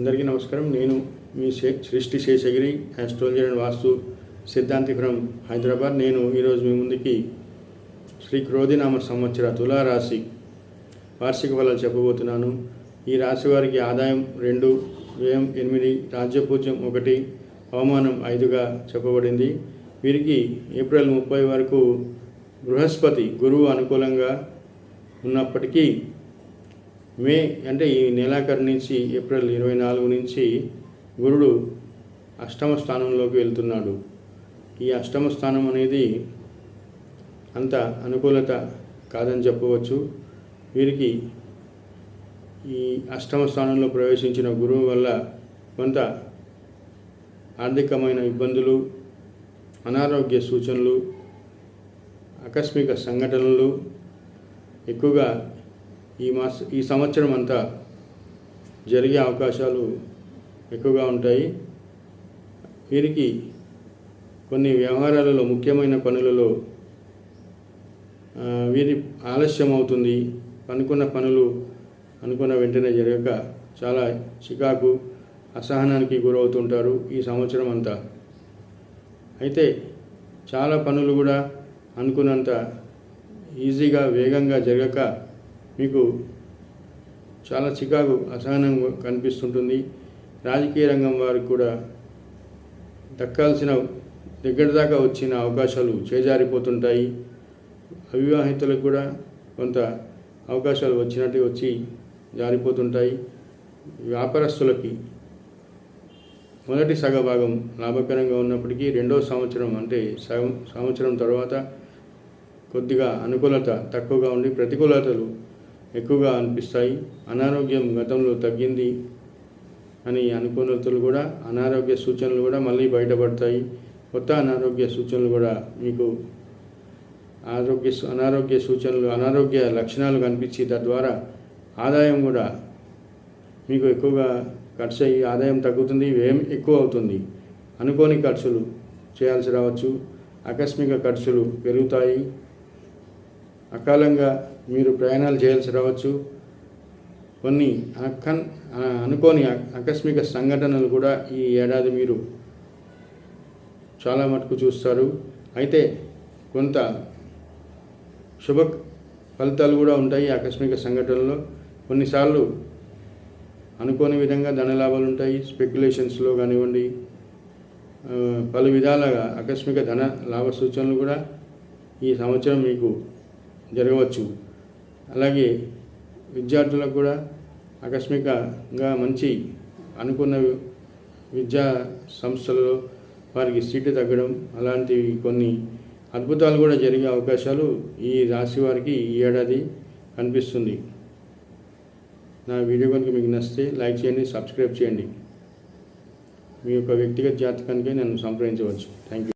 అందరికీ నమస్కారం. నేను మీ శే సృష్టి శేషగిరి ఆస్ట్రాలజర్ అండ్ వాస్తు సిద్ధాంతి ఫ్రమ్ హైదరాబాద్. నేను ఈరోజు మీ ముందుకి శ్రీ క్రోధినామ సంవత్సర తులారాశి వార్షిక ఫలాలు చెప్పబోతున్నాను. ఈ రాశి వారికి ఆదాయం రెండు వ్యయం ఎనిమిది రాజ్యపూజ్యం ఒకటి అవమానం ఐదుగా చెప్పబడింది. వీరికి ఏప్రిల్ ముప్పై వరకు బృహస్పతి గురువు అనుకూలంగా ఉన్నప్పటికీ మే అంటే ఈ నెలాఖరు నుంచి ఏప్రిల్ ఇరవై నాలుగు నుంచి గురుడు అష్టమ స్థానంలోకి వెళ్తున్నాడు. ఈ అష్టమ స్థానం అనేది అంత అనుకూలత కాదని చెప్పవచ్చు. వీరికి ఈ అష్టమ స్థానంలో ప్రవేశించిన గురువు వల్ల కొంత ఆర్థికమైన ఇబ్బందులు అనారోగ్య సూచనలు ఆకస్మిక సంఘటనలు ఎక్కువగా ఈ మాస ఈ సంవత్సరం అంతా జరిగే అవకాశాలు ఎక్కువగా ఉంటాయి. వీరికి కొన్ని వ్యవహారాలలో ముఖ్యమైన పనులలో వీరి ఆలస్యం అవుతుంది. అనుకున్న పనులు అనుకున్న వెంటనే జరగక చాలా చికాకు అసహనానికి గురవుతుంటారు ఈ సంవత్సరం అంతా. అయితే చాలా పనులు కూడా అనుకున్నంత ఈజీగా వేగంగా జరగక మీకు చాలా చికాకు అసహనం కనిపిస్తుంటుంది. రాజకీయ రంగం వారికి కూడా దక్కాల్సిన దగ్గర దాకా వచ్చిన అవకాశాలు చేజారిపోతుంటాయి. అవివాహితులకు కూడా కొంత అవకాశాలు వచ్చినట్టు వచ్చి జారిపోతుంటాయి. వ్యాపారస్తులకి మొదటి సగభాగం లాభకరంగా ఉన్నప్పటికీ రెండో సంవత్సరం అంటే సగం సంవత్సరం తర్వాత కొద్దిగా అనుకూలత తక్కువగా ఉండి ప్రతికూలతలు ఎక్కువగా అనిపిస్తాయి. అనారోగ్యం గతంలో తగ్గింది అని అనుకున్నతులు కూడా అనారోగ్య సూచనలు కూడా మళ్ళీ బయటపడతాయి. కొత్త అనారోగ్య సూచనలు కూడా మీకు ఆరోగ్య అనారోగ్య సూచనలు అనారోగ్య లక్షణాలు కనిపించి తద్వారా ఆదాయం కూడా మీకు ఎక్కువగా ఖర్చు అయ్యి ఆదాయం తగ్గుతుంది వ్యయం ఎక్కువ అవుతుంది. అనుకోని ఖర్చులు చేయాల్సి రావచ్చు. ఆకస్మిక ఖర్చులు పెరుగుతాయి. అకాలంగా మీరు ప్రయాణాలు చేయాల్సి రావచ్చు. కొన్ని అకన్ అనుకోని ఆకస్మిక సంఘటనలు కూడా ఈ ఏడాది మీరు చాలా మటుకు చూస్తారు. అయితే కొంత శుభ ఫలితాలు కూడా ఉంటాయి ఆకస్మిక సంఘటనలో. కొన్నిసార్లు అనుకోని విధంగా ధనలాభాలు ఉంటాయి. స్పెక్యులేషన్స్లో కానివ్వండి పలు విధాలుగా ఆకస్మిక ధన లాభ సూచనలు కూడా ఈ సంవత్సరం మీకు జరగవచ్చు. అలాగే విద్యార్థులకు కూడా ఆకస్మికంగా మంచి అనుకున్న విద్యా సంస్థలలో వారికి సీటు తగ్గడం అలాంటివి కొన్ని అద్భుతాలు కూడా జరిగే అవకాశాలు ఈ రాశి వారికి ఈ ఏడాది కనిపిస్తుంది. నా వీడియో కనుక మీకు నచ్చితే లైక్ చేయండి సబ్స్క్రైబ్ చేయండి. మీ యొక్క వ్యక్తిగత జాతకానికి నన్ను సంప్రదించవచ్చు. Thank you